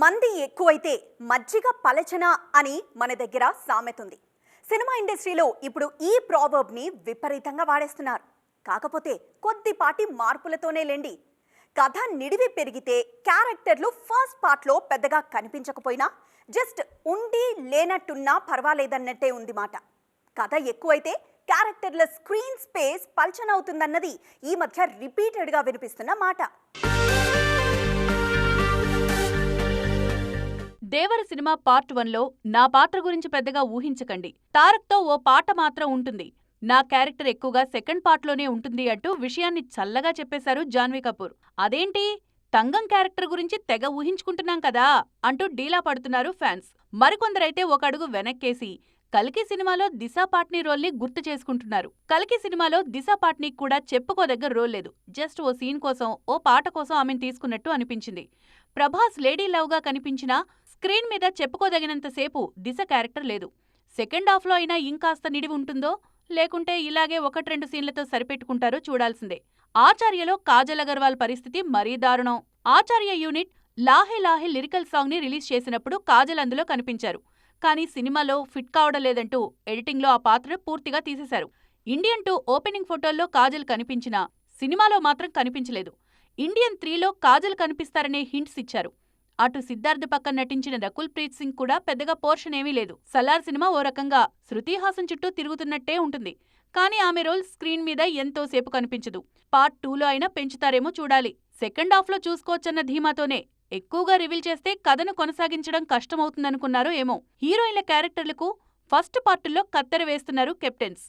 మంది ఎక్కువైతే మజ్జిగ పలచన అని మన దగ్గర సామెతుంది. సినిమా ఇండస్ట్రీలో ఇప్పుడు ఈ ప్రావర్బ్ని విపరీతంగా వాడేస్తున్నారు. కాకపోతే కొద్దిపాటి మార్పులతోనే లేండి. కథ నిడివి పెరిగితే క్యారెక్టర్లు ఫస్ట్ పార్ట్లో పెద్దగా కనిపించకపోయినా జస్ట్ ఉండి లేనట్టున్నా పర్వాలేదన్నట్టే ఉంది మాట. కథ ఎక్కువైతే క్యారెక్టర్ల స్క్రీన్ స్పేస్ పల్చనవుతుందన్నది ఈ మధ్య రిపీటెడ్గా వినిపిస్తున్న మాట. దేవర సినిమా పార్ట్ వన్లో నా పాత్ర గురించి పెద్దగా ఊహించకండి. తారక్తో ఓ పాట మాత్రం ఉంటుంది. నా క్యారెక్టర్ ఎక్కువగా సెకండ్ పార్ట్లోనే ఉంటుంది అంటూ విషయాన్ని చల్లగా చెప్పేశారు జాన్వీ కపూర్. అదేంటి? తంగం క్యారెక్టర్ గురించి తెగ ఊహించుకుంటున్నాం కదా అంటూ డీలా పడుతున్నారు ఫ్యాన్స్. మరికొందరైతే ఒక అడుగు వెనక్కేసి కల్కి సినిమాలో దిశా పాట్నీ రోల్ని గుర్తు చేసుకుంటున్నారు. కల్కి సినిమాలో దిశా పాట్నీ కూడా చెప్పుకోదగ్గ రోల్ లేదు. జస్ట్ ఓ సీన్ కోసం ఓ పాట కోసం ఆమెను తీసుకున్నట్టు అనిపించింది. ప్రభాస్ లేడీ లవ్గా కనిపించినా స్క్రీన్ మీద చెప్పుకోదగినంతసేపు దిశ క్యారెక్టర్ లేదు. సెకండ్ హాఫ్లో అయినా ఇంకాస్త నిడివి ఉంటుందో లేకుంటే ఇలాగే ఒకటి రెండు సీన్లతో సరిపెట్టుకుంటారో చూడాల్సిందే. ఆచార్యలో కాజల్ అగర్వాల్ పరిస్థితి మరీ దారుణం. ఆచార్య యూనిట్ లాహే లాహే లిరికల్ సాంగ్ని రిలీజ్ చేసినప్పుడు కాజల్ అందులో కనిపించారు. కానీ సినిమాలో ఫిట్ కావడం లేదంటూ ఎడిటింగ్లో ఆ పాత్ర పూర్తిగా తీసేశారు. ఇండియన్ టూ ఓపెనింగ్ ఫోటోల్లో కాజల్ కనిపించినా సినిమాలో మాత్రం కనిపించలేదు. ఇండియన్ త్రీలో కాజల్ కనిపిస్తారనే హింట్స్ ఇచ్చారు. అటు సిద్ధార్థ్ పక్కన నటించిన రకుల్ ప్రీత్ సింగ్ కూడా పెద్దగా పోర్షన్ ఏమీ లేదు. సలార్ సినిమా ఓ రకంగా శృతిహాసం చుట్టూ తిరుగుతున్నట్టే ఉంటుంది. కానీ ఆమె రోల్ స్క్రీన్ మీద ఎంతోసేపు కనిపించదు. పార్ట్ టూలో అయినా పెంచుతారేమో చూడాలి. సెకండ్ హాఫ్లో చూసుకోవచ్చన్న ధీమాతోనే ఎక్కువగా రివీల్ చేస్తే కథను కొనసాగించడం కష్టమవుతుందనుకున్నారో ఏమో. హీరోయిన్ల క్యారెక్టర్లకు ఫస్ట్ పార్టుల్లో కత్తెర వేస్తున్నారు కెప్టెన్స్.